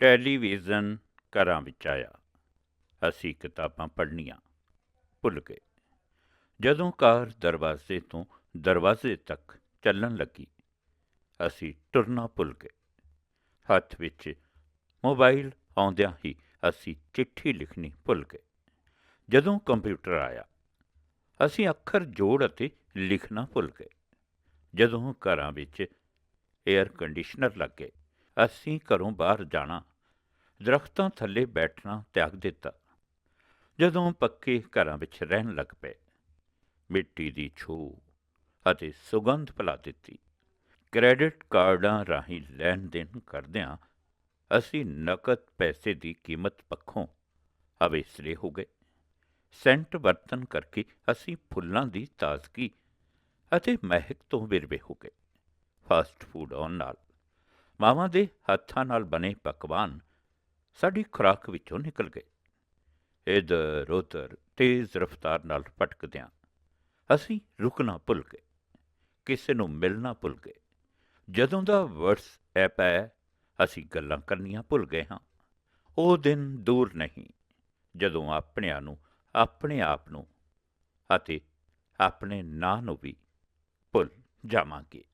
Television ਘਰਾਂ ਵਿੱਚ ਆਇਆ। ਅਸੀਂ ਕਿਤਾਬਾਂ ਪੜ੍ਹਨੀਆਂ। ਭੁੱਲ ਗਏ। ਜਦੋਂ ਕਾਰ ਦਰਵਾਜ਼ੇ ਤੋਂ ਦਰਵਾਜ਼ੇ ਤੱਕ ਚੱਲਣ ਲੱਗੀ, ਅਸੀਂ ਤੁਰਨਾ ਭੁੱਲ ਗਏ। ਹੱਥ ਵਿੱਚ ਮੋਬਾਈਲ ਆਉਂਦਿਆਂ ਹੀ ਅਸੀਂ ਚਿੱਠੀ ਲਿਖਣੀ ਭੁੱਲ ਗਏ। ਜਦੋਂ ਕੰਪਿਊਟਰ ਆਇਆ, ਅਸੀਂ ਅੱਖਰ ਜੋੜ ਅਤੇ ਲਿਖਣਾ ਭੁੱਲ ਗਏ। ਜਦੋਂ ਘਰਾਂ ਵਿੱਚ 에ਅਰ ਕੰਡੀਸ਼ਨਰ ਲੱਗੇ ਅਸੀਂ ਘਰੋਂ ਬਾਹਰ ਜਾਣਾ। ਦਰਖਤਾਂ ਥੱਲੇ ਬੈਠਣਾ ਤਿਆਗ ਦਿੱਤਾ। ਜਦੋਂ ਪੱਕੇ ਘਰਾਂ ਵਿੱਚ ਰਹਿਣ ਲੱਗ ਪਏ, ਮਿੱਟੀ ਦੀ ਛੂ ਅਤੇ ਸੁਗੰਧ ਭੁਲਾ ਦਿੱਤੀ। ਕ੍ਰੈਡਿਟ ਕਾਰਡਾਂ ਰਾਹੀਂ ਲੈਣ ਦੇਣ ਕਰਦਿਆਂ ਅਸੀਂ ਨਕਦ ਪੈਸੇ ਦੀ ਕੀਮਤ ਪੱਖੋਂ ਅਵੇਸਲੇ ਹੋ ਗਏ। ਸੈਂਟ ਵਰਤਨ ਕਰਕੇ ਅਸੀਂ ਫੁੱਲਾਂ ਦੀ ਤਾਜ਼ਗੀ ਅਤੇ ਮਹਿਕ ਤੋਂ ਵਿਰਵੇ ਹੋ ਗਏ। ਫਾਸਟ ਫੂਡ ਆਉਣ ਨਾਲ ਮਾਵਾਂ ਦੇ ਹੱਥਾਂ ਨਾਲ ਬਣੇ ਪਕਵਾਨ ਸਾਡੀ ਖੁਰਾਕ ਵਿੱਚੋਂ ਨਿਕਲ ਗਏ। ਇਧਰ ਉਧਰ ਤੇਜ਼ ਰਫ਼ਤਾਰ ਨਾਲ ਭਟਕਦਿਆਂ ਅਸੀਂ ਰੁਕਣਾ ਭੁੱਲ ਗਏ। ਕਿਸੇ ਨੂੰ ਮਿਲਣਾ ਭੁੱਲ ਗਏ। ਜਦੋਂ ਦਾ WhatsApp ਹੈ, ਅਸੀਂ ਗੱਲਾਂ ਕਰਨੀਆਂ ਭੁੱਲ ਗਏ ਹਾਂ। ਉਹ ਦਿਨ ਦੂਰ ਨਹੀਂ, ਜਦੋਂ ਆਪਣਿਆਂ ਨੂੰ, ਆਪਣੇ ਆਪ ਨੂੰ ਅਤੇ ਆਪਣੇ ਨਾਂ ਨੂੰ ਵੀ ਭੁੱਲ ਜਾਵਾਂਗੇ।